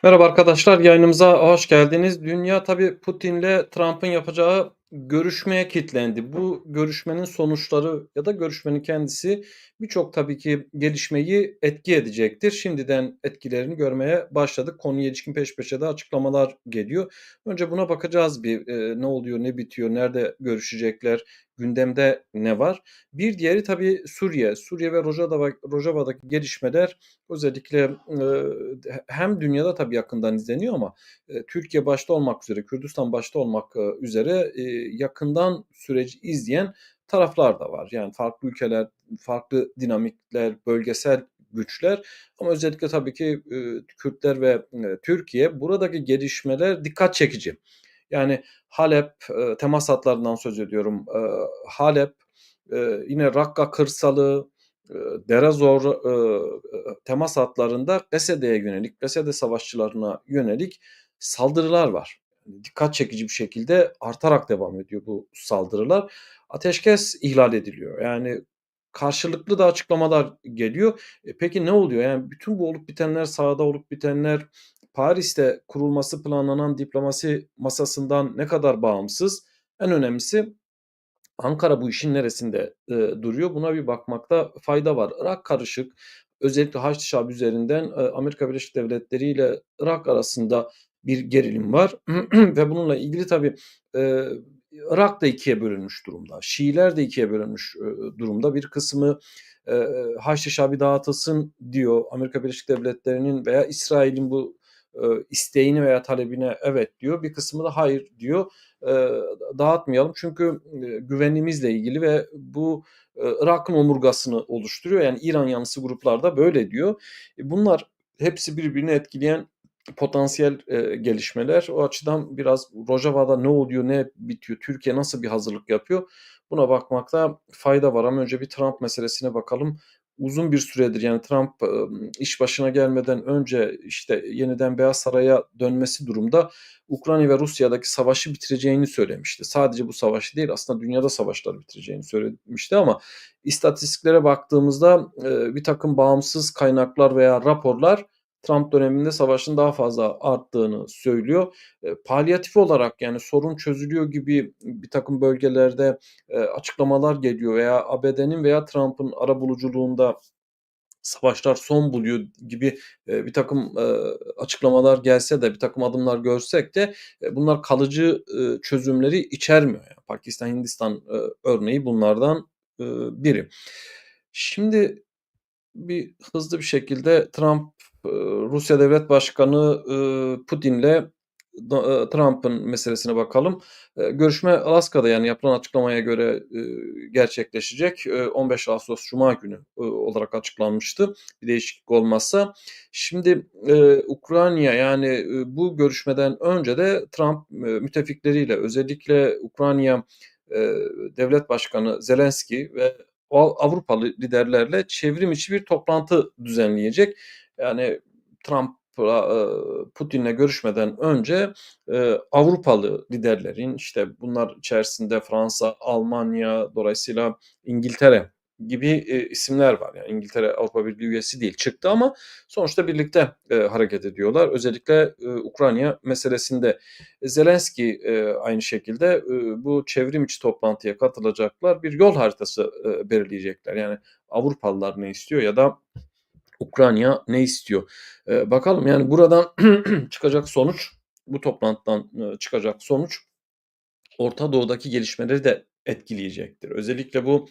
Merhaba arkadaşlar, yayınımıza hoş geldiniz. Dünya tabii Putin'le Trump'ın yapacağı görüşmeye kilitlendi. Bu görüşmenin sonuçları ya da görüşmenin kendisi birçok tabii ki gelişmeyi etki edecektir. Şimdiden etkilerini görmeye başladık. Konuya ilişkin peş peşe de açıklamalar geliyor. Önce buna bakacağız bir e, ne oluyor, ne bitiyor, nerede görüşecekler, gündemde ne var? Bir diğeri tabii Suriye. Suriye ve Rojava, Rojava'daki gelişmeler özellikle e, hem dünyada tabii yakından izleniyor ama e, Türkiye başta olmak üzere, Kürdistan başta olmak e, üzere e, yakından süreci izleyen taraflar da var. Yani farklı ülkeler, farklı dinamikler, bölgesel güçler ama özellikle tabii ki e, Kürtler ve e, Türkiye buradaki gelişmeler dikkat çekici. Yani Halep, e, temas hatlarından söz ediyorum. E, Halep, e, yine Rakka kırsalı, e, Derazor e, temas hatlarında Gazze'ye yönelik, Gazze savaşçılarına yönelik saldırılar var. Dikkat çekici bir şekilde artarak devam ediyor bu saldırılar. Ateşkes ihlal ediliyor. Yani karşılıklı da açıklamalar geliyor. E, peki ne oluyor? Yani bütün bu olup bitenler, sahada olup bitenler Paris'te kurulması planlanan diplomasi masasından ne kadar bağımsız? En önemlisi Ankara bu işin neresinde, eee, duruyor? Buna bir bakmakta fayda var. Irak karışık. Özellikle Haçlı Şabi üzerinden, eee, Amerika Birleşik Devletleri ile Irak arasında bir gerilim var ve bununla ilgili tabii, eee, Irak da ikiye bölünmüş durumda. Şiiler de ikiye bölünmüş, eee, durumda. Bir kısmı, eee, Haçlı Şabi dağıtılsın diyor. Amerika Birleşik Devletleri'nin veya İsrail'in bu, eee, isteğine veya talebine evet diyor. Bir kısmı da hayır diyor dağıtmayalım. Çünkü güvenliğimizle ilgili ve bu Irak'ın omurgasını oluşturuyor. Yani İran yanlısı gruplar da böyle diyor. E, bunlar hepsi birbirini etkileyen potansiyel eee, gelişmeler. O açıdan biraz Rojava'da ne oluyor, ne bitiyor, Türkiye nasıl bir hazırlık yapıyor? Buna bakmakta fayda var ama önce bir Trump meselesine bakalım. Uzun bir süredir yani Trump ımm, iş başına gelmeden önce işte yeniden Beyaz Saray'a dönmesi durumda Ukrayna ve Rusya'daki savaşı bitireceğini söylemişti. Sadece bu savaşı değil aslında dünyada savaşları bitireceğini söylemişti ama istatistiklere baktığımızda e, bir takım bağımsız kaynaklar veya raporlar Trump döneminde savaşın daha fazla arttığını söylüyor. E, palyatif olarak yani sorun çözülüyor gibi bir takım bölgelerde e, açıklamalar geliyor veya ABD'nin veya Trump'ın arabuluculuğunda savaşlar son buluyor gibi, eee, birtakım, eee, açıklamalar gelse de, bir takım adımlar görsek de, eee, bunlar kalıcı, çözümleri içermiyor. Yani Pakistan, Hindistan, örneği bunlardan, biri. Şimdi bir hızlı bir şekilde Trump, Rusya Devlet Başkanı, ııı, Putin'le eee, Trump'ın meselesine bakalım. Eee, görüşme Alaska'da, yani yapılan açıklamaya göre, gerçekleşecek. Eee, 15 Ağustos Cuma günü, olarak açıklanmıştı bir değişiklik olmazsa. Şimdi, Ukrayna, yani, bu görüşmeden önce de Trump, müttefikleriyle özellikle Ukrayna, Devlet Başkanı Zelenski ve Av Avrupalı liderlerle çevrim içi bir toplantı düzenleyecek. Yani Trump eee, Putin'le görüşmeden önce, eee, Avrupalı liderlerin, işte, bunlar içerisinde Fransa, Almanya, dolayısıyla İngiltere gibi, eee, isimler var. Yani İngiltere Avrupa Birliği üyesi değil, çıktı ama sonuçta birlikte, hareket ediyorlar. Özellikle, Ukrayna meselesinde. Zelenski, aynı şekilde, bu çevrim içi toplantıya katılacaklar. Bir yol haritası, belirleyecekler. Yani Avrupalılar ne istiyor ya da Ukrayna ne istiyor? Eee, bakalım yani buradan çıkacak sonuç, bu toplantıdan, eee, çıkacak sonuç Orta Doğu'daki gelişmeleri de etkileyecektir. Özellikle bu,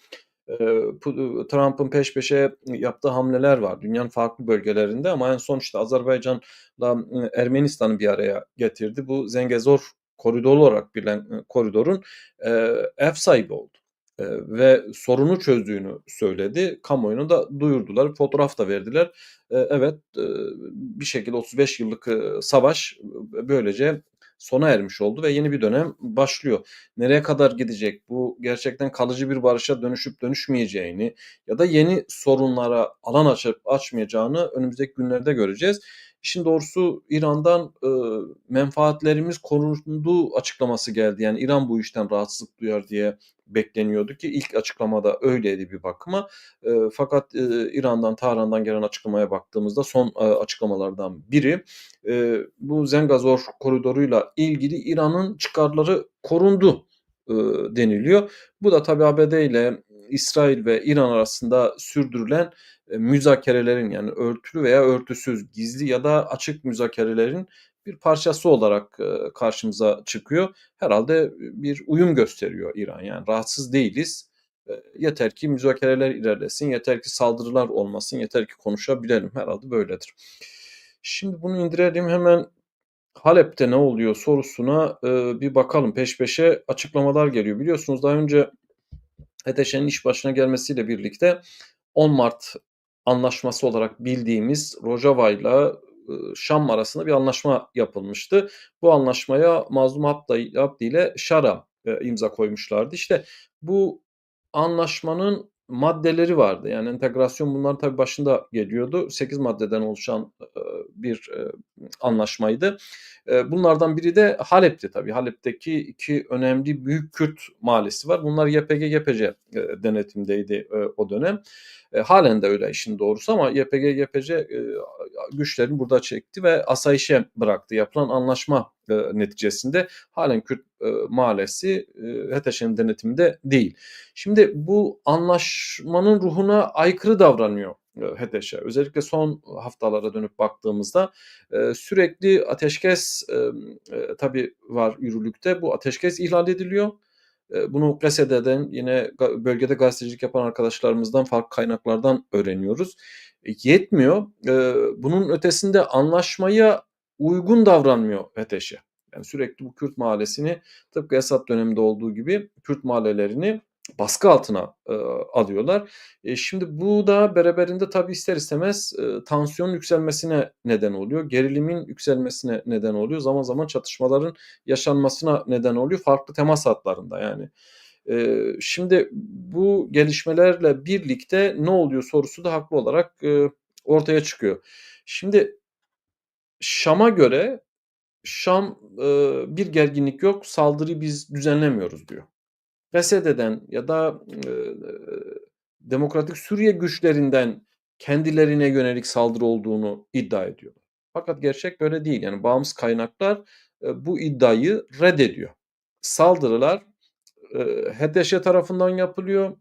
pu Trump'ın peş peşe yaptığı hamleler var dünyanın farklı bölgelerinde ama en son işte Azerbaycan'la, ııı, Ermenistan'ı bir araya getirdi. Bu Zengezur koridoru olarak bilinen, ııı, koridorun, eee, ev sahibi oldu, ve sorunu çözdüğünü söyledi. Kamuoyuna da duyurdular, fotoğraf da verdiler. Evet, bir şekilde 35 yıllık, savaş böylece sona ermiş oldu ve yeni bir dönem başlıyor. Nereye kadar gidecek? Bu gerçekten kalıcı bir barışa dönüşüp dönüşmeyeceğini ya da yeni sorunlara alan açıp açmayacağını önümüzdeki günlerde göreceğiz. İşin doğrusu İran'dan, ııı, menfaatlerimiz korunduğu açıklaması geldi. Yani İran bu işten rahatsızlık duyar diye bekleniyordu ki ilk açıklamada öyleydi bir bakıma. Eee, fakat, ııı, İran'dan, Tahran'dan gelen açıklamaya baktığımızda son, aaa, açıklamalardan biri, eee, bu Zengazur koridoruyla ilgili İran'ın çıkarları korundu, ııı, deniliyor. Bu da tabii ABD ile İsrail ve İran arasında sürdürülen, müzakerelerin yani örtülü veya örtüsüz, gizli ya da açık müzakerelerin bir parçası olarak, ııı, karşımıza çıkıyor. Herhâlde bir uyum gösteriyor İran. Yani rahatsız değiliz. Yeter ki müzakereler ilerlesin, yeter ki saldırılar olmasın, yeter ki konuşabilelim. Herhâlde böyledir. Şimdi bunu indirelim, hemen Halep'te ne oluyor sorusuna, bir bakalım. Peş peşe açıklamalar geliyor. Biliyorsunuz daha önce HTŞ'nin iş başına gelmesiyle birlikte 10 Mart Anlaşması olarak bildiğimiz Rojava'yla, ııı, Şam arasında bir anlaşma yapılmıştı. Bu anlaşmaya Mazlum Abdi ile Şara, imza koymuşlardı. İşte bu anlaşmanın maddeleri vardı. Yani entegrasyon bunların tabii başında geliyordu. 8 maddeden oluşan, bir, anlaşmaydı. Bunlardan biri de Halep'ti tabii. Halep'teki 2 önemli büyük Kürt mahallesi var. Bunlar YPG-YPC, denetimdeydi, o dönem. Eee, hâlen de öyle işin doğrusu ama YPG-YPC, güçlerini burada çekti ve asayişe bıraktı. Yapılan anlaşma, eee, neticesinde hâlen Kürt, ııı, mahallesi, eee, HTŞ'nin denetiminde değil. Şimdi bu anlaşmanın ruhuna aykırı davranıyor, eee, HTŞ. Özellikle son haftalara dönüp baktığımızda, eee, sürekli ateşkes, eee, tabii var yürürlükte. Bu ateşkes ihlal ediliyor. Bunu GASEDE'den yine bölgede gazetecilik yapan arkadaşlarımızdan, farklı kaynaklardan öğreniyoruz. E, yetmiyor. Bunun ötesinde anlaşmaya uygun davranmıyor HTŞ. Yani sürekli bu Kürt mahallesini tıpkı Esad döneminde olduğu gibi Kürt mahallelerini baskı altına, ııı, alıyorlar. E, şimdi bu da beraberinde tabii ister istemez, ııı, tansiyonun yükselmesine neden oluyor. Gerilimin yükselmesine neden oluyor. Zaman zaman çatışmaların yaşanmasına neden oluyor farklı temas hatlarında yani. Eee, şimdi bu gelişmelerle birlikte ne oluyor sorusu da haklı olarak, ııı, ortaya çıkıyor. Şimdi Şam'a göre Şam, ııı, "Bir gerginlik yok, saldırıyı biz düzenlemiyoruz." diyor. GASEDE'den ya da, ııı, Demokratik Suriye güçlerinden kendilerine yönelik saldırı olduğunu iddia ediyorlar. Fakat gerçek böyle değil. Yani bağımsız kaynaklar, eee, bu iddiayı reddediyor. Saldırılar, ııı, HTŞ tarafından yapılıyor.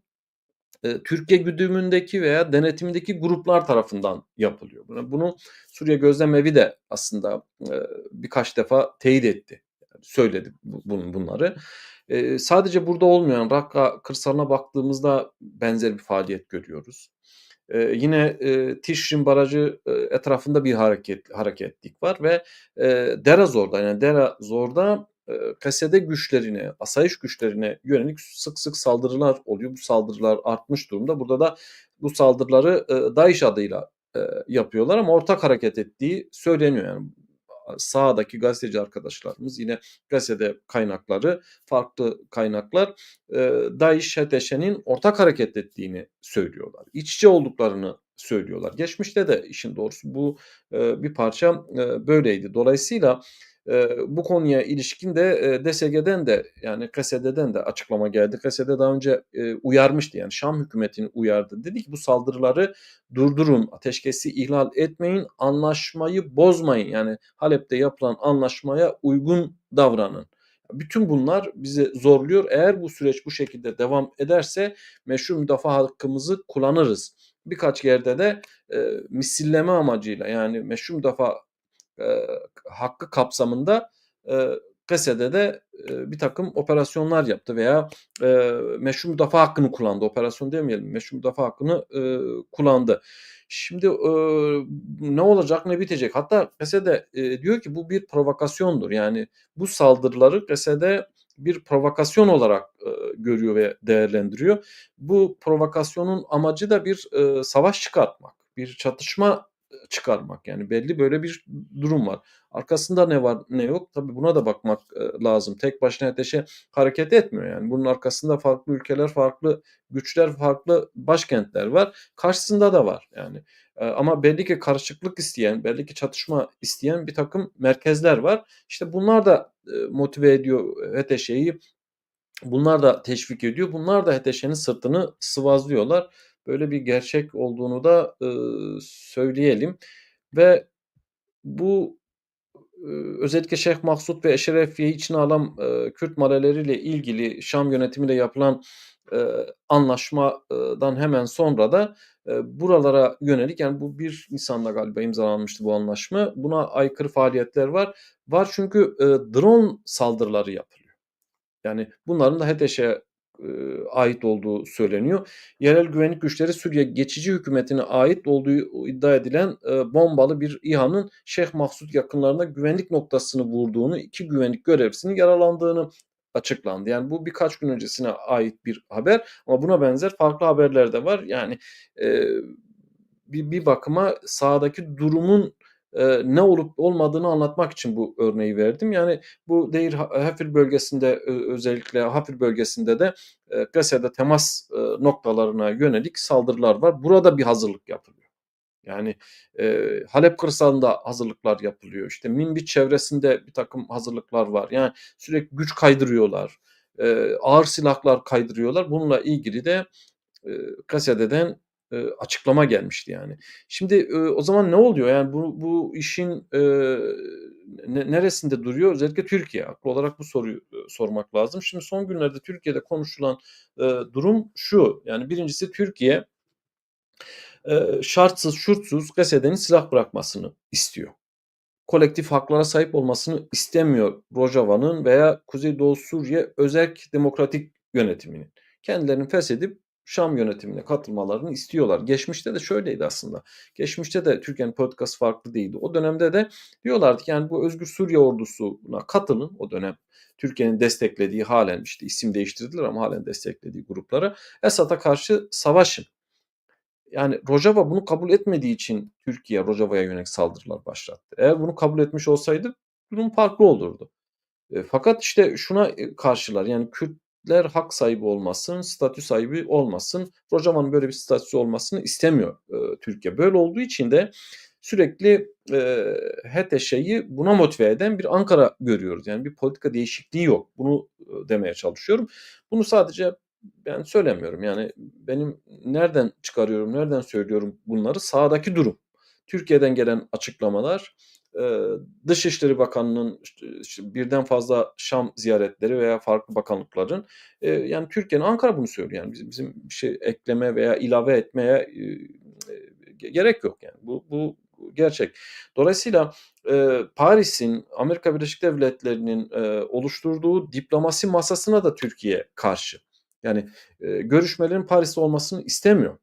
Eee, Türkiye güdümündeki veya denetimindeki gruplar tarafından yapılıyor. Bunu bunu Suriye Gözlem Evi de aslında, eee, birkaç defa teyit etti. Söyledi bu bun bunları. Eee, sadece burada olmayan Rakka kırsalına baktığımızda benzer bir faaliyet görüyoruz. Yine, eee, Tişrin Barajı, etrafında bir hareket hareketlilik var ve, eee, Derazor'da yani Derazor'da, eee, KSD güçlerine, asayiş güçlerine yönelik sık sık saldırılar oluyor. Bu saldırılar artmış durumda. Burada da bu saldırıları, ııı, DAEŞ adıyla, eee, yapıyorlar ama ortak hareket ettiği söyleniyor. Yani a sahadaki gazeteci arkadaşlarımız yine gazete kaynakları, farklı kaynaklar, eee, DAEŞ, HTŞ'nin ortak hareket ettiğini söylüyorlar. İç içe olduklarını söylüyorlar. Geçmişte de işin doğrusu bu, eee, bir parça, böyleydi. Dolayısıyla, eee, bu konuya ilişkin de, eee, DSG'den de yani KSD'den de açıklama geldi. KSD daha önce, eee, uyarmıştı yani Şam hükümetini uyardı. Dedi ki bu saldırıları durdurun, ateşkesi ihlal etmeyin, anlaşmayı bozmayın. Yani Halep'te yapılan anlaşmaya uygun davranın. Bütün bunlar bizi zorluyor. Eğer bu süreç bu şekilde devam ederse meşru müdafaa hakkımızı kullanırız. Birkaç yerde de, eee, misilleme amacıyla yani meşru müdafaa, eee, hakkı kapsamında, eee, KSD'de, eee, birtakım operasyonlar yaptı veya, eee, meşru müdafaa hakkını kullandı. Operasyon demeyelim, meşru müdafaa hakkını, ııı, kullandı. Şimdi, ııı, ne olacak, ne bitecek? Hatta KSD, eee, diyor ki bu bir provokasyondur. Yani bu saldırıları KSD bir provokasyon olarak, ııı, görüyor ve değerlendiriyor. Bu provokasyonun amacı da bir, ııı, savaş çıkartmak, bir çatışma çıkarmak. Yani belli böyle bir durum var. Arkasında ne var ne yok tabii buna da bakmak e, lazım. Tek başına ateşe hareket etmiyor yani. Bunun arkasında farklı ülkeler, farklı güçler, farklı başkentler var. Karşısında da var yani. E, ama belli ki karışıklık isteyen, belli ki çatışma isteyen bir takım merkezler var. İşte bunlar da e, motive ediyor HTŞ'yi. Bunlar da teşvik ediyor. Bunlar da HTŞ'nin sırtını sıvazlıyorlar. Böyle bir gerçek olduğunu da e, söyleyelim. Ve bu özellikle Şeyh Maksut ve Eşerefiye'yi içine alan e, Kürt maleleriyle ilgili Şam yönetimiyle yapılan e, anlaşmadan hemen sonra da e, buralara yönelik yani bu 1 Nisan'da galiba imzalanmıştı bu anlaşma. Buna aykırı faaliyetler var. Var çünkü e, drone saldırıları yapılıyor. Yani bunların da HEDEŞ'e ait olduğu söyleniyor. Yerel güvenlik güçleri Suriye geçici hükümetine ait olduğu iddia edilen bombalı bir İHA'nın Şeyh Maksut yakınlarına güvenlik noktasını vurduğunu, iki güvenlik görevlisinin yaralandığını açıklandı. Yani bu birkaç gün öncesine ait bir haber ama buna benzer farklı haberler de var. Yani e, bir, bir bakıma sahadaki durumun e, ne olup olmadığını anlatmak için bu örneği verdim. Yani bu Deir Hafir bölgesinde özellikle Hafir bölgesinde de e, Gazze'de temas e, noktalarına yönelik saldırılar var. Burada bir hazırlık yapılıyor. Yani e, Halep kırsalında hazırlıklar yapılıyor. İşte Minbit çevresinde bir takım hazırlıklar var. Yani sürekli güç kaydırıyorlar. E, ağır silahlar kaydırıyorlar. Bununla ilgili de e, Gazze'den açıklama gelmişti yani. Şimdi o zaman ne oluyor? Yani bu bu işin neresinde duruyor? Özellikle Türkiye. Haklı olarak bu soruyu sormak lazım. Şimdi son günlerde Türkiye'de konuşulan durum şu. Yani birincisi Türkiye şartsız şurtsuz Gazze'nin silah bırakmasını istiyor. Kolektif haklara sahip olmasını istemiyor Rojava'nın veya Kuzeydoğu Suriye Özerk Demokratik Yönetiminin. Kendilerini feshedip Şam yönetimine katılmalarını istiyorlar. Geçmişte de şöyleydi aslında. Geçmişte de Türkiye'nin politikası farklı değildi. O dönemde de diyorlardı ki yani bu Özgür Suriye ordusuna katılın o dönem. Türkiye'nin desteklediği halen işte isim değiştirdiler ama halen desteklediği gruplara Esad'a karşı savaşın. Yani Rojava bunu kabul etmediği için Türkiye Rojava'ya yönelik saldırılar başlattı. Eğer bunu kabul etmiş olsaydı durum farklı olurdu. E, fakat işte şuna e, karşılar yani Kürt Kürtler hak sahibi olmasın, statü sahibi olmasın. Rojava'nın böyle bir statüsü olmasını istemiyor e, Türkiye. Böyle olduğu için de sürekli e, HTŞ'yi buna motive eden bir Ankara görüyoruz. Yani bir politika değişikliği yok. Bunu e, demeye çalışıyorum. Bunu sadece ben söylemiyorum. Yani benim nereden çıkarıyorum, nereden söylüyorum bunları? Sağdaki durum. Türkiye'den gelen açıklamalar, Dışişleri Bakanı'nın birden fazla Şam ziyaretleri veya farklı bakanlıkların yani Türkiye'nin Ankara bunu söylüyor yani bizim, bizim bir şey ekleme veya ilave etmeye gerek yok yani bu bu gerçek. Dolayısıyla Paris'in Amerika Birleşik Devletleri'nin oluşturduğu diplomasi masasına da Türkiye karşı. Yani görüşmelerin Paris'te olmasını istemiyor.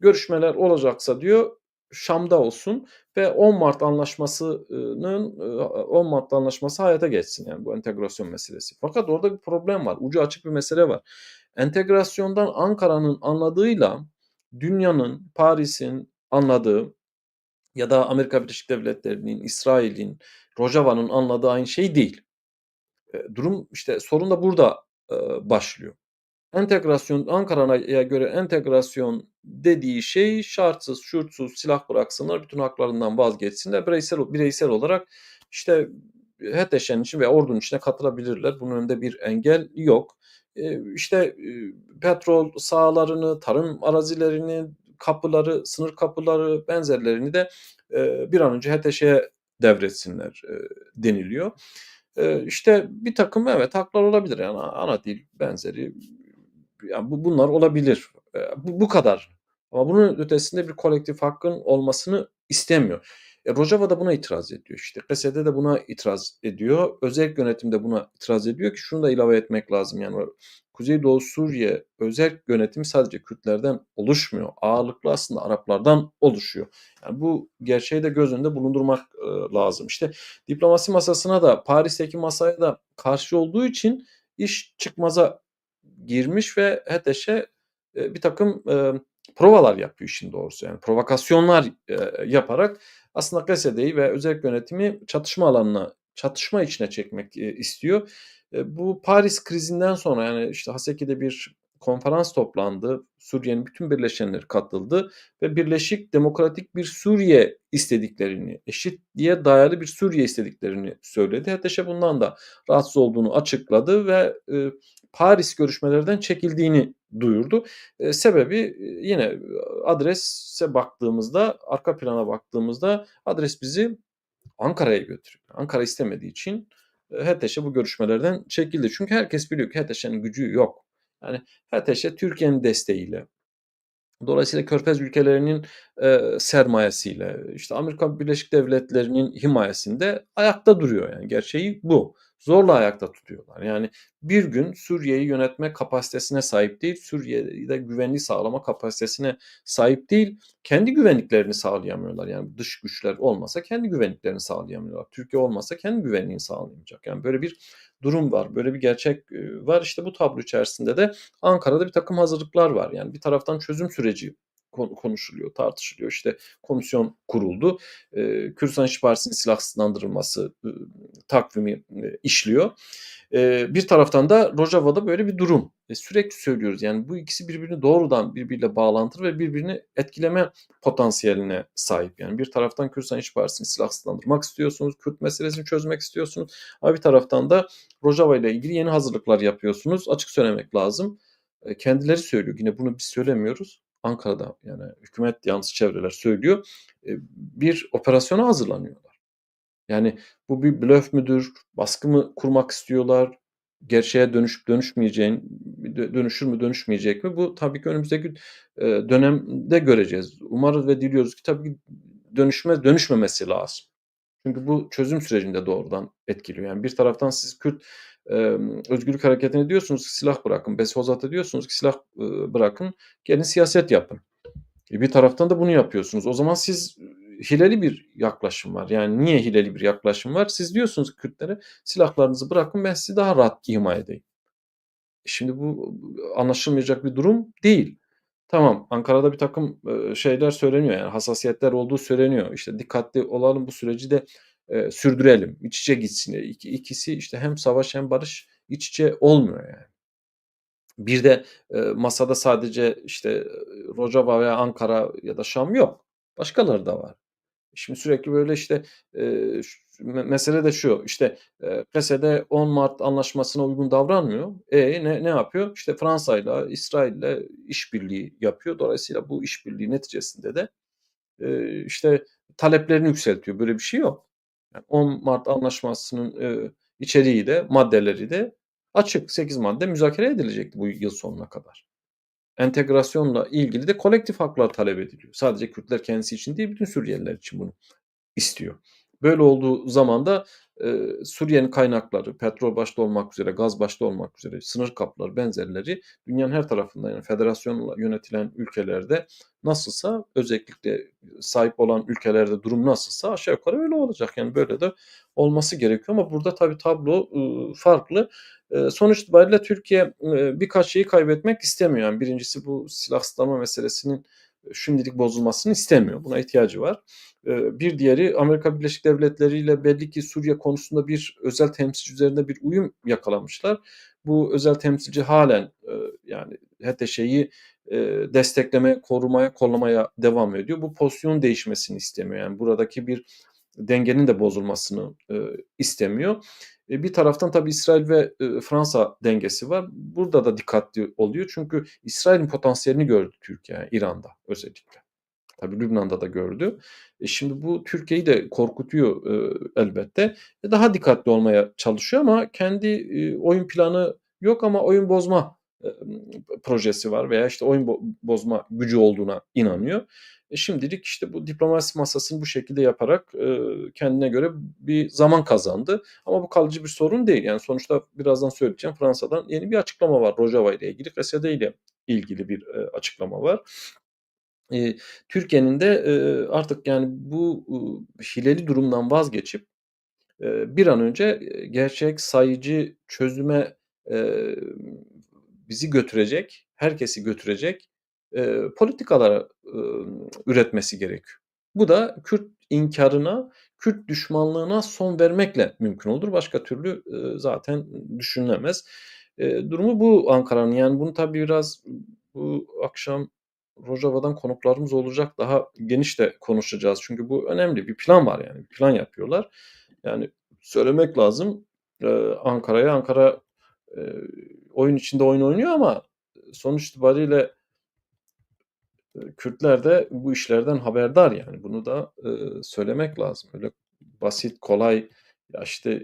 Görüşmeler olacaksa diyor Şam'da olsun ve 10 Mart anlaşmasının 10 Mart anlaşması hayata geçsin yani bu entegrasyon meselesi. Fakat orada bir problem var. Ucu açık bir mesele var. Entegrasyondan Ankara'nın anladığıyla dünyanın, Paris'in anladığı ya da Amerika Birleşik Devletleri'nin, İsrail'in, Rojava'nın anladığı aynı şey değil. Durum işte sorun da burada başlıyor. Entegrasyon Ankara'ya göre entegrasyon dediği şey şartsız, şurtsuz silah bıraksınlar, bütün haklarından vazgeçsinler. Bireysel bireysel olarak işte HTŞ'nin için ve ordunun içine katılabilirler. Bunun önünde bir engel yok. Ee, işte petrol sahalarını, tarım arazilerini, kapıları, sınır kapıları benzerlerini de bir an önce HTŞ'ye devretsinler deniliyor. İşte bir takım evet haklar olabilir yani ana dil benzeri yani bu bunlar olabilir. bu, bu kadar. Ama bunun ötesinde bir kolektif hakkın olmasını istemiyor. E, Rojava da buna itiraz ediyor işte. Kesede de buna itiraz ediyor. Özel yönetim de buna itiraz ediyor ki şunu da ilave etmek lazım. Yani Kuzeydoğu Suriye özel yönetimi sadece Kürtlerden oluşmuyor. Ağırlıklı aslında Araplardan oluşuyor. Yani bu gerçeği de göz önünde bulundurmak e, lazım. İşte diplomasi masasına da Paris'teki masaya da karşı olduğu için iş çıkmaza girmiş ve HETEŞ'e bir takım provalar yapıyor işin doğrusu. Yani provokasyonlar, eee, yaparak aslında GSED'yi ve özellik yönetimi çatışma alanına, çatışma içine çekmek, eee, istiyor. Eee, bu Paris krizinden sonra, yani, işte, Haseki'de bir konferans toplandı. Suriye'nin bütün birleşenleri katıldı ve birleşik demokratik bir Suriye istediklerini, eşitliğe dayalı bir Suriye istediklerini söyledi. HTŞ bundan da rahatsız olduğunu açıkladı ve, eee, Paris görüşmelerden çekildiğini duyurdu. Eee, sebebi, eee, yine adrese baktığımızda, arka plana baktığımızda adres bizi Ankara'ya götürüyor. Ankara istemediği için, eee, HTŞ bu görüşmelerden çekildi. Çünkü herkes biliyor ki HTŞ'nin gücü yok. Yani HTŞ Türkiye'nin desteğiyle, dolayısıyla Körfez ülkelerinin, eee, sermayesiyle, işte, Amerika Birleşik Devletleri'nin himayesinde ayakta duruyor yani. Gerçeği bu. Zorla ayakta tutuyorlar. Yani bir gün Suriye'yi yönetme kapasitesine sahip değil, Suriye'de güvenliği sağlama kapasitesine sahip değil, kendi güvenliklerini sağlayamıyorlar. Yani dış güçler olmasa kendi güvenliklerini sağlayamıyorlar. Türkiye olmasa kendi güvenliğini sağlayamayacak. Yani böyle bir durum var, böyle bir gerçek, eee, var. İşte bu tablo içerisinde de Ankara'da birtakım hazırlıklar var. Yani bir taraftan çözüm süreci konuşuluyor, tartışılıyor. İşte komisyon kuruldu. Kürdistan İşçi Partisi'nin silahsızlandırılması, ııı, takvimi, işliyor. Bir taraftan da Rojava'da böyle bir durum. E, sürekli söylüyoruz yani bu ikisi birbirini doğrudan birbiriyle bağlantılı ve birbirini etkileme potansiyeline sahip. Yani bir taraftan Kürdistan İşçi Partisi'ni silahsızlandırmak istiyorsunuz, Kürt meselesini çözmek istiyorsunuz ama bir taraftan da Rojava ile ilgili yeni hazırlıklar yapıyorsunuz. Açık söylemek lazım. Eee, kendileri söylüyor. Yine bunu biz söylemiyoruz. Ankara'da yani hükümet yanlısı çevreler söylüyor. Eee, bir operasyona hazırlanıyorlar. Yani bu bir blöf müdür, baskı mı kurmak istiyorlar, gerçeğe dönüşüp dönüşmeyeceğin dö dönüşür mü dönüşmeyecek mi? Bu tabii ki önümüzdeki, eee, dönemde göreceğiz. Umarız ve diliyoruz ki tabii ki dönüşme dönüşmemesi lazım. Çünkü bu çözüm sürecini de doğrudan etkiliyor. Yani bir taraftan siz Kürt, emm, özgürlük hareketine diyorsunuz ki silah bırakın, Beshozat'a diyorsunuz ki silah, ııı, bırakın, gelin siyaset yapın. E, bir taraftan da bunu yapıyorsunuz. O zaman siz hileli bir yaklaşım var. Yani niye hileli bir yaklaşım var? Siz diyorsunuz ki Kürtlere silahlarınızı bırakın ben sizi daha rahat imha edeyim. E, şimdi bu anlaşılmayacak bir durum değil. Tamam, Ankara'da birtakım, eee, şeyler söyleniyor yani hassasiyetler olduğu söyleniyor. İşte dikkatli olalım, bu süreci de, eee, sürdürelim, iç içe gitsin. E, iki ikisi işte hem savaş hem barış iç içe olmuyor yani. Bir de, eee, masada sadece, işte, eee, Rojava veya Ankara ya da Şam yok. Başkaları da var. Şimdi sürekli böyle, işte, eee, mesele de şu, işte, eee, PESE'de 10 Mart Anlaşması'na uygun davranmıyor. E, ne ne yapıyor? İşte, Fransa'yla, İsrail'le işbirliği yapıyor. Dolayısıyla bu işbirliği neticesinde de, eee, işte, taleplerini yükseltiyor. Böyle bir şey yok. Yani 10 Mart Anlaşması'nın, eee, içeriği de maddeleri de açık. 8 madde müzakere edilecekti bu yıl sonuna kadar. Entegrasyonla ilgili de kolektif haklar talep ediliyor. Sadece Kürtler kendisi için değil, bütün Suriyeliler için bunu istiyor. Böyle olduğu zaman da, eee, Suriye'nin kaynakları, petrol başta olmak üzere, gaz başta olmak üzere, sınır kapıları benzerleri dünyanın her tarafında yani federasyonla yönetilen ülkelerde nasılsa özellikle sahip olan ülkelerde durum nasılsa aşağı yukarı öyle olacak. Yani böyle de olması gerekiyor ama burada tabii tablo, ııı, farklı. Eee, sonuç itibariyle Türkiye, eee, birkaç şeyi kaybetmek istemiyor. Yani 1'incisi bu silahsızlanma meselesinin şimdilik bozulmasını istemiyor. Buna ihtiyacı var. Eee, bir diğeri Amerika Birleşik Devletleri ile belli ki Suriye konusunda bir özel temsilci üzerinde bir uyum yakalamışlar. Bu özel temsilci hâlen, eee, yani HTŞ'yi, eee, desteklemeye, korumaya, kollamaya devam ediyor. Bu pozisyonun değişmesini istemiyor. Yani buradaki bir dengenin de bozulmasını, eee, istemiyor. E, bir taraftan tabii İsrail ve, eee, Fransa dengesi var. Burada da dikkatli oluyor. Çünkü İsrail'in potansiyelini gördü Türkiye, İran'da özellikle. Tabii Lübnan'da da gördü. E, şimdi bu Türkiye'yi de korkutuyor, eee, elbette. E, daha dikkatli olmaya çalışıyor ama kendi, oyun planı yok ama oyun bozma, projesi var veya, işte, oyun bo bozma gücü olduğuna inanıyor. E, şimdilik, işte, bu diplomasi masasını bu şekilde yaparak, eee, kendine göre bir zaman kazandı ama bu kalıcı bir sorun değil. Yani sonuçta birazdan söyleyeceğim, Fransa'dan yeni bir açıklama var Rojava ile ilgili, GSD ile ilgili bir, eee, açıklama var. Türkiye'nin de, artık yani bu, hileli durumdan vazgeçip, bir an önce, gerçek, sayıcı çözüme, bizi götürecek, herkesi götürecek eee, politikalar, ımm, üretmesi gerekiyor. Bu da Kürt inkârına, Kürt düşmanlığına son vermekle mümkün olur. Başka türlü, ııı, zaten düşünülemez. Eee, durumu bu Ankara'nın. Yani bunu tabii biraz bu akşam Rojava'dan konuklarımız olacak. Daha geniş de konuşacağız. Çünkü bu önemli. Bir plan var yani. Bir plan yapıyorlar. Yani söylemek lazım, eee, Ankara'ya. Ankara, eee, oyun içinde oyun oynuyor ama sonuç itibariyle Kürtler de bu işlerden haberdar yani. Bunu da, ııı, söylemek lazım. Öyle basit, kolay, ya, işte,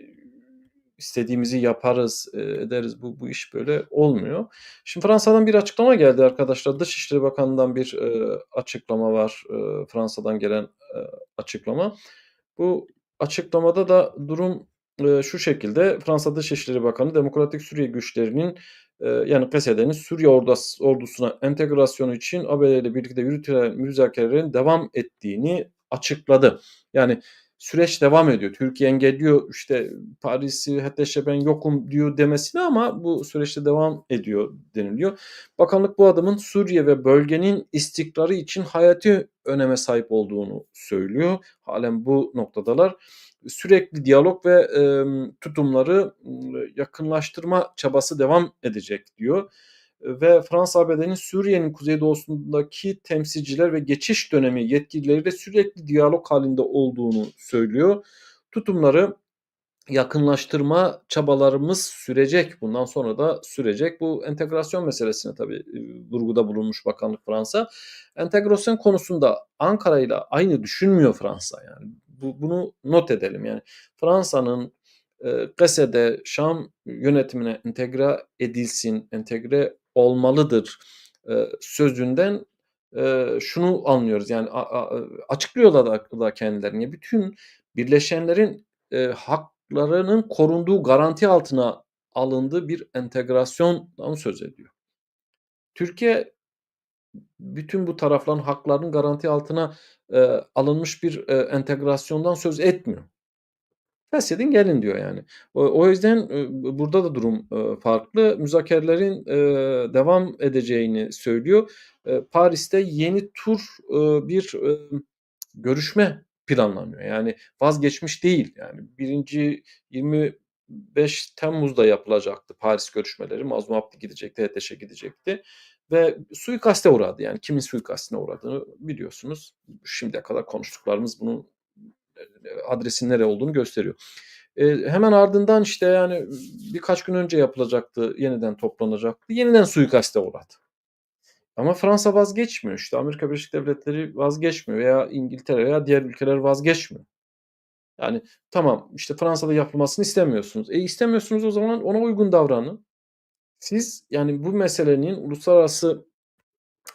istediğimizi yaparız, eee, ederiz. Bu bu iş böyle olmuyor. Şimdi Fransa'dan bir açıklama geldi arkadaşlar. Dışişleri Bakanı'ndan bir, eee, açıklama var. Eee, Fransa'dan gelen, eee, açıklama. Bu açıklamada da durum, eee, şu şekilde: Fransa Dışişleri Bakanı, Demokratik Suriye güçlerinin, yani PSD'nin Suriye ordusuna entegrasyonu için ABD ile birlikte yürütülen müzakerelerin devam ettiğini açıkladı. Yani süreç devam ediyor. Türkiye engelliyor, işte, Paris'i "HDŞ ben yokum." diyor demesine ama bu süreç de devam ediyor deniliyor. Bakanlık bu adımın Suriye ve bölgenin istikrarı için hayati öneme sahip olduğunu söylüyor. Hâlen bu noktadalar. Sürekli diyalog ve, emm, tutumları, ımm, yakınlaştırma çabası devam edecek diyor. Ve Fransa, ABD'nin Suriye'nin kuzeydoğusundaki temsilciler ve geçiş dönemi yetkilileriyle sürekli diyalog hâlinde olduğunu söylüyor. Tutumları yakınlaştırma çabalarımız sürecek. Bundan sonra da sürecek. Bu entegrasyon meselesine tabii, vurguda bulunmuş bakanlık Fransa. Entegrasyon konusunda Ankara'yla aynı düşünmüyor Fransa yani. Bu bunu not edelim yani. Fransa'nın, eee, Gazze'de Şam yönetimine entegre edilsin, entegre olmalıdır, sözünden, şunu anlıyoruz yani açıklıyorlar da kendilerini. Bütün birleşenlerin, haklarının korunduğu, garanti altına alındığı bir entegrasyondan söz ediyor. Türkiye bütün bu tarafların haklarının garanti altına, eee, alınmış bir, eee, entegrasyondan söz etmiyor. Feshedin gelin diyor yani. O o yüzden, bu burada da durum, eee, farklı. Müzakerelerin, eee, devam edeceğini söylüyor. Eee, Paris'te yeni tur, ııı, bir, ımm, görüşme planlanıyor. Yani vazgeçmiş değil. Yani 1'inci 25 Temmuz'da yapılacaktı Paris görüşmeleri. Mazlum gidecekti, HDŞ gidecekti ve suikaste uğradı. Yani kimin suikastine uğradığını biliyorsunuz. Şimdiye kadar konuştuklarımız bunun, eee, adresin nere olduğunu gösteriyor. Eee, hemen ardından, işte, yani, birkaç gün önce yapılacaktı, yeniden toplanacaktı. Yeniden suikaste uğradı. Ama Fransa vazgeçmiyor. İşte, Amerika Birleşik Devletleri vazgeçmiyor veya İngiltere veya diğer ülkeler vazgeçmiyor. Yani tamam, işte, Fransa'da yapılmasını istemiyorsunuz. E, istemiyorsunuz o zaman ona uygun davranın. Siz, yani, bu meselenin uluslararası,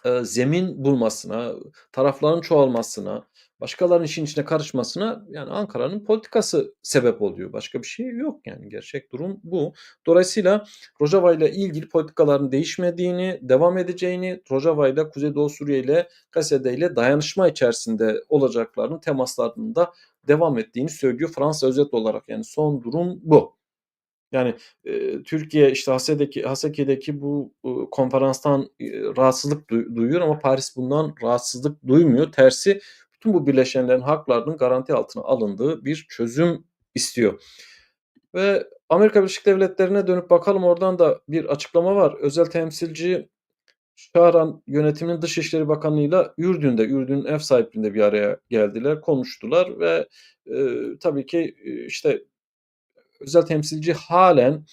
eee, zemin bulmasına, tarafların çoğalmasına, başkalarının işin içine karışmasına, yani, Ankara'nın politikası sebep oluyor. Başka bir şey yok, yani. Gerçek durum bu. Dolayısıyla Rojava'yla ilgili politikaların değişmediğini, devam edeceğini, Rojava'yla, Kuzeydoğu Suriye'yle, Gazze'deyle dayanışma içerisinde olacaklarının temaslarının da devam ettiğini söylüyor Fransa özet olarak. Yani son durum bu. Yani, eee, Türkiye, işte, Hase'deki Hasake'deki bu, ııı, konferanstan, eee, rahatsızlık duy duyuyor ama Paris bundan rahatsızlık duymuyor. Tersi bütün bu birleşenlerin haklarının garanti altına alındığı bir çözüm istiyor. Ve Amerika Birleşik Devletleri'ne dönüp bakalım. Oradan da bir açıklama var. Özel temsilci Şahran yönetiminin Dışişleri Bakanı'yla Ürdün'de, Ürdün'ün ev sahipliğinde bir araya geldiler, konuştular ve, eee, tabii ki, işte, özel temsilci hâlen,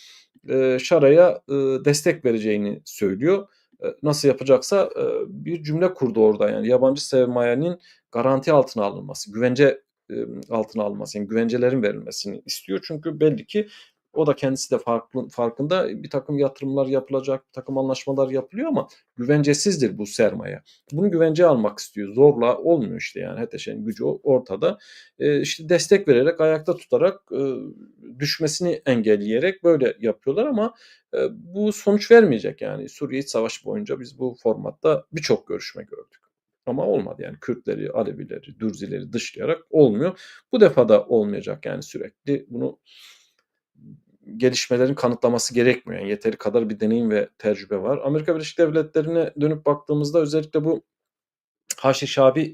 eee, Şara'ya, ııı, destek vereceğini söylüyor. Eee, nasıl yapacaksa, eee, bir cümle kurdu orada, yani, yabancı sermayenin garanti altına alınması, güvence, altına alınması, yani, güvencelerin verilmesini istiyor. Çünkü belli ki o da kendisi de farklı farkında. Birtakım yatırımlar yapılacak, birtakım anlaşmalar yapılıyor ama güvencesizdir bu sermaye. Bunu güvenceye almak istiyor. Zorla olmuyor, işte, yani. HDŞ'nin gücü ortada. Eee, işte, destek vererek, ayakta tutarak, ııı, düşmesini engelleyerek böyle yapıyorlar ama, eee, bu sonuç vermeyecek, yani. Suriye İç Savaşı boyunca biz bu formatta birçok görüşme gördük ama olmadı, yani. Kürtleri, Alevileri, Dürzileri dışlayarak olmuyor. Bu defa da olmayacak, yani, sürekli bunu gelişmelerin kanıtlaması gerekmiyor. Yani yeteri kadar bir deneyim ve tecrübe var. Amerika Birleşik Devletleri'ne dönüp baktığımızda özellikle bu Haçlı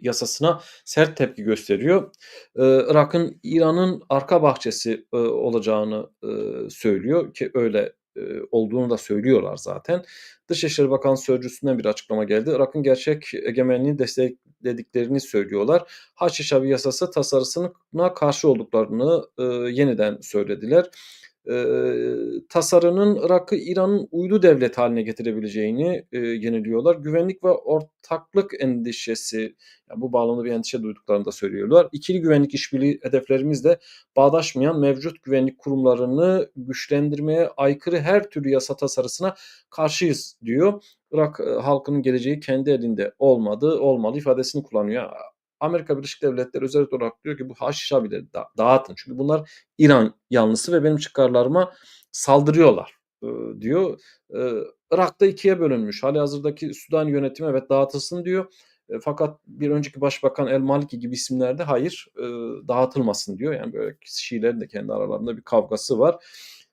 yasasına sert tepki gösteriyor. Eee, Irak'ın İran'ın arka bahçesi, eee, olacağını, eee, söylüyor ki öyle, eee, olduğunu da söylüyorlar zaten. Dışişleri Bakan Sözcüsü'nden bir açıklama geldi. Irak'ın gerçek egemenliğini desteklediklerini söylüyorlar. Haçlı yasası tasarısına karşı olduklarını, eee, yeniden söylediler. Eee, tasarının Irak'ı İran'ın uydu devlet haline getirebileceğini, eee, yeniliyorlar. Güvenlik ve ortaklık endişesi, ya bu bağlamda bir endişe duyduklarını da söylüyorlar. İkili güvenlik işbirliği hedeflerimizle bağdaşmayan mevcut güvenlik kurumlarını güçlendirmeye aykırı her türlü yasa tasarısına karşıyız diyor. Irak e, halkının geleceği kendi elinde olmadı, olmalı ifadesini kullanıyor. Amerika Birleşik Devletleri özel olarak diyor ki bu Haşhabileri da, dağıtın. Çünkü bunlar İran yanlısı ve benim çıkarlarıma saldırıyorlar diyor. Irak'ta ikiye bölünmüş. Hali hazırdaki Sudan yönetimi evet dağıtılsın diyor. E, fakat bir önceki başbakan El Maliki gibi isimlerde hayır dağıtılmasın diyor. Yani böyle Şiilerin de kendi aralarında bir kavgası var.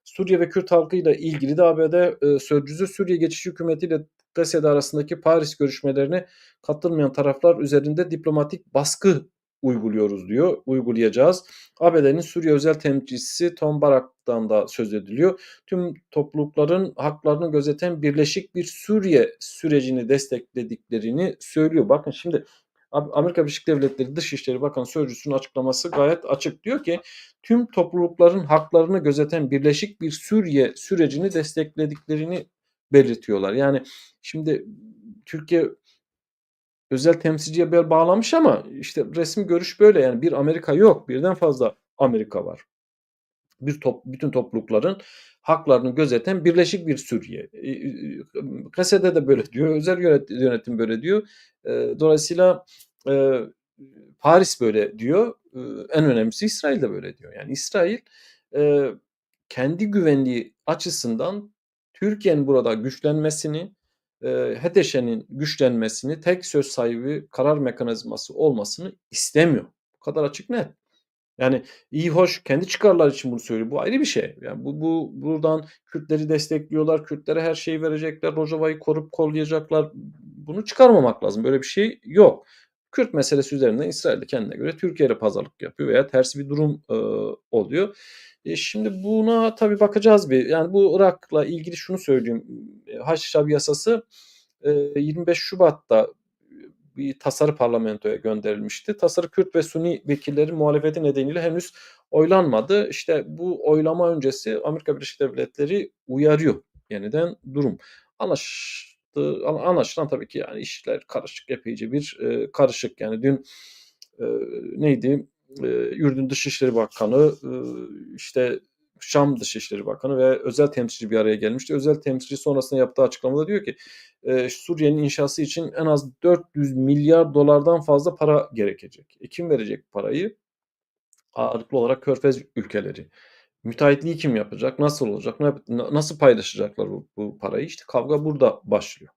Suriye ve Kürt halkıyla ilgili de ABD sözcüsü Suriye geçiş hükümetiyle Gazze'de arasındaki Paris görüşmelerine katılmayan taraflar üzerinde diplomatik baskı uyguluyoruz diyor. Uygulayacağız. ABD'nin Suriye özel temsilcisi Tom Barak'tan da söz ediliyor. Tüm toplulukların haklarını gözeten birleşik bir Suriye sürecini desteklediklerini söylüyor. Bakın şimdi Amerika Birleşik Devletleri Dışişleri Bakanı Sözcüsü'nün açıklaması gayet açık. Diyor ki tüm toplulukların haklarını gözeten birleşik bir Suriye sürecini desteklediklerini belirtiyorlar. Yani şimdi Türkiye özel temsilciye bel bağlamış ama işte resmi görüş böyle yani bir Amerika yok birden fazla Amerika var. Bir top, bütün toplulukların haklarını gözeten birleşik bir Suriye. Kasede de böyle diyor, özel yönetim böyle diyor. Dolayısıyla Paris böyle diyor. En önemlisi İsrail de böyle diyor. Yani İsrail kendi güvenliği açısından Türkiye'nin burada güçlenmesini, e, HDŞ'nin güçlenmesini, tek söz sahibi karar mekanizması olmasını istemiyor. Bu kadar açık net. Yani iyi hoş kendi çıkarlar için bunu söylüyor. Bu ayrı bir şey. Yani bu, bu buradan Kürtleri destekliyorlar. Kürtlere her şeyi verecekler. Rojava'yı korup kollayacaklar. Bunu çıkarmamak lazım. Böyle bir şey yok. Kürt meselesi üzerinden İsrail de kendine göre Türkiye ile pazarlık yapıyor veya tersi bir durum e, oluyor. E, şimdi buna tabii bakacağız bir. Yani bu Irak'la ilgili şunu söyleyeyim. E, Haçlı yasası e, 25 Şubat'ta bir tasarı parlamentoya gönderilmişti. Tasarı Kürt ve Suni vekillerin muhalefeti nedeniyle henüz oylanmadı. İşte bu oylama öncesi Amerika Birleşik Devletleri uyarıyor yeniden durum. Anlaştı, anlaşılan tabii ki yani işler karışık, epeyce bir e, karışık. Yani dün e, neydi? E, Ürdün Dışişleri Bakanı, işte Şam Dışişleri Bakanı ve özel temsilci bir araya gelmişti. Özel temsilci sonrasında yaptığı açıklamada diyor ki Suriye'nin inşası için en az 400 milyar dolardan fazla para gerekecek. E, kim verecek parayı? Ağırlıklı olarak Körfez ülkeleri. Müteahhitliği kim yapacak? Nasıl olacak? Nasıl paylaşacaklar bu, bu parayı? İşte kavga burada başlıyor.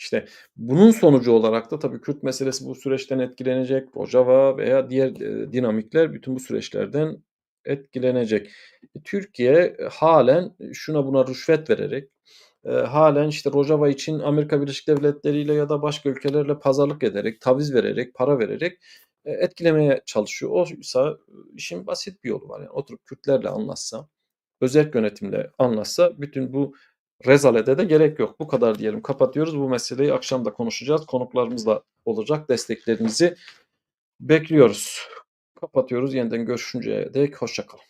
İşte bunun sonucu olarak da tabii Kürt meselesi bu süreçten etkilenecek. Rojava veya diğer e, dinamikler bütün bu süreçlerden etkilenecek. E, Türkiye e, halen şuna buna rüşvet vererek halen işte Rojava için Amerika Birleşik Devletleri ile ya da başka ülkelerle pazarlık ederek, taviz vererek, para vererek etkilemeye çalışıyor. Oysa işin basit bir yolu var. Yani oturup Kürtlerle anlatsa, özel yönetimle anlatsa bütün bu rezalete de gerek yok. Bu kadar diyelim. Kapatıyoruz. Bu meseleyi akşam da konuşacağız. Konuklarımız da olacak. Desteklerinizi bekliyoruz. Kapatıyoruz. Yeniden görüşünceye dek hoşçakalın.